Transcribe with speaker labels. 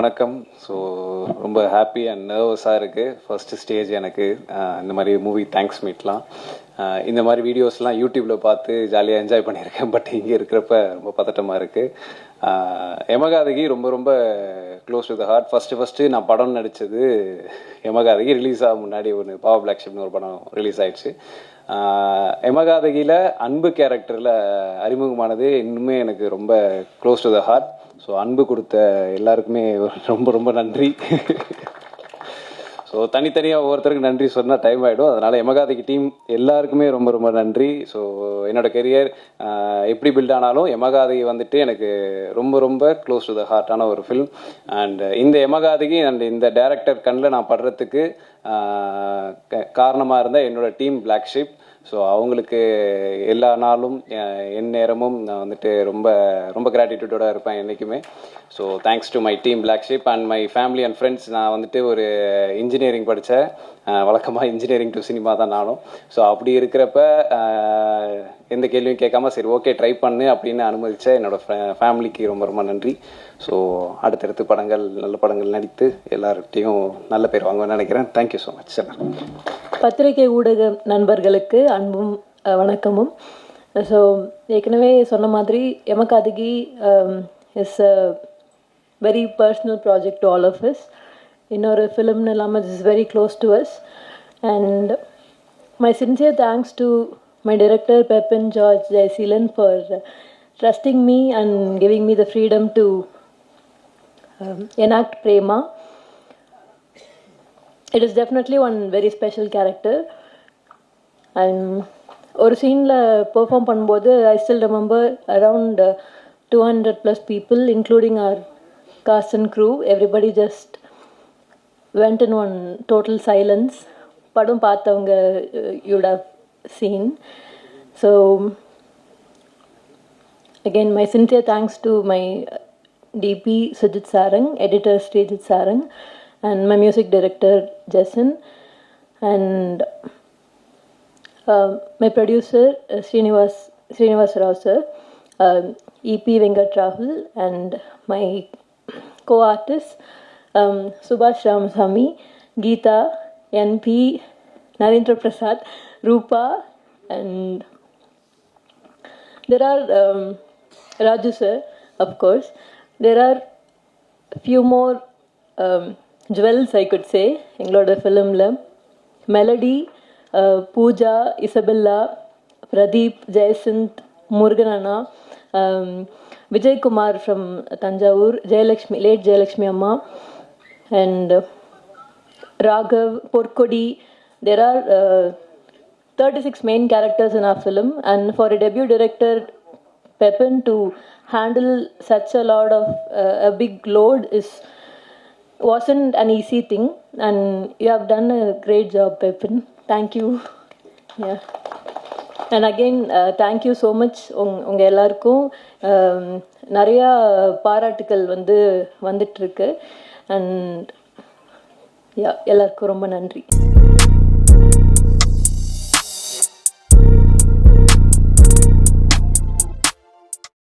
Speaker 1: வணக்கம். ஸோ ரொம்ப happy and நர்வஸாக இருக்குது ஃபஸ்ட்டு ஸ்டேஜ் எனக்கு இந்த மாதிரி மூவி தேங்க்ஸ் மீட்லாம் இந்த மாதிரி வீடியோஸ்லாம் யூடியூப்பில் பார்த்து ஜாலியாக என்ஜாய் பண்ணியிருக்கேன். பட் இங்கே இருக்கிறப்ப ரொம்ப பதட்டமாக இருக்குது எமகாதகி ரொம்ப ரொம்ப close with the heart first first நான் படம் நடித்தது எமகாதகி ரிலீஸ் ஆக முன்னாடி ஒன்று பாவ பிளாக் ஷிப்னு ஒரு படம் ரிலீஸ் ஆயிடுச்சு. எமகாதகியில் அன்பு கேரக்டரில் அறிமுகமானது இன்னுமே எனக்கு ரொம்ப close to the heart so அன்பு கொடுத்த எல்லாருக்குமே ரொம்ப ரொம்ப நன்றி. ஸோ தனித்தனியாக ஒவ்வொருத்தருக்கு நன்றி சொன்னால் டைம் ஆகிடும் அதனால் எமகாதிக்கு டீம் எல்லாருக்குமே ரொம்ப ரொம்ப நன்றி. ஸோ என்னோட கெரியர் எப்படி பில்ட் ஆனாலும் எமகாதி வந்துட்டு எனக்கு ரொம்ப ரொம்ப க்ளோஸ் டு த ஹார்ட்டான ஒரு ஃபில்ம் அண்ட் இந்த எமகாதிக்கு அண்ட் இந்த டேரக்டர் கண்ணில் நான் படுறதுக்கு காரணமாக இருந்தால் என்னோட டீம் பிளாக் ஷிப் ஸோ அவங்களுக்கு எல்லா நாளும் என் நேரமும் நான் வந்துட்டு ரொம்ப ரொம்ப கிராட்டிடியூடோட இருப்பேன் என்றைக்குமே so thanks to my team Black Ship and my family and friends நான் வந்துட்டு ஒரு இன்ஜினியரிங் படித்தேன் வழக்கமாக இன்ஜினியரிங் டு சினிமா தான் நானும். ஸோ அப்படி இருக்கிறப்ப எந்த கேள்வியும் கேட்காம சரி ஓகே ட்ரை பண்ணு அப்படின்னு அனுமதிச்ச என்னோட ஃபேமிலிக்கு ரொம்ப ரொம்ப நன்றி. ஸோ அடுத்தடுத்து படங்கள் நல்ல படங்கள் நடித்து எல்லார்கிட்டையும் நல்ல பேர் வாங்குவேன்னு நினைக்கிறேன். தேங்க்யூ ஸோ மச் சார்
Speaker 2: பத்திரிகை ஊடக நண்பர்களுக்கு அன்பும் வணக்கமும். ஸோ ஏற்கனவே சொன்ன மாதிரி Yamakaathaghi is a very personal project to all of is இன்னொரு ஃபிலிம்னு இல்லாமல் is very close to us and my sincere thanks to my director Pepin George Jayaseelan for trusting me and giving me the freedom to enact Prema it is definitely one very special character and ஒரு சீனில் perform பண்ணும்போது I still remember around two hundred plus people including our cast and crew everybody just went in one total silence படம் பார்த்தவங்க you'd have seen so again my sincere thanks to my DP Sujith Sarang editor Sreejith Sarang and my music director Jason, and uh, my producer uh, Srinivas Srinivas Rao sir, um, EP Venkat Rahul, and my co-artists um, Subhash Ramasamy, Geeta, NP, Narendra Prasad, Rupa, and there are um, Raju sir, of course. There are few more um, jewels I could say எங்களோட ஃபிலிமில் melody Pooja Isabella Pradeep Jayachand Murugan Anna um, Vijayakumar from Thanjavur Jayalakshmi late Jayalakshmi அம்மா and Raghav, Porkodi. There are uh, 36 main characters in our film, and for a debut director, Pepin to handle such a lot of uh, a big load is wasn't an easy thing, and you have done a great job, Pepin. Thank you. Yeah. And again thank you so much உங் உங்கள் எல்லாருக்கும் um, நிறையா பாராட்டுக்கள் வந்து வந்துட்டுருக்கு and yeah எல்லாருக்கும் ரொம்ப நன்றி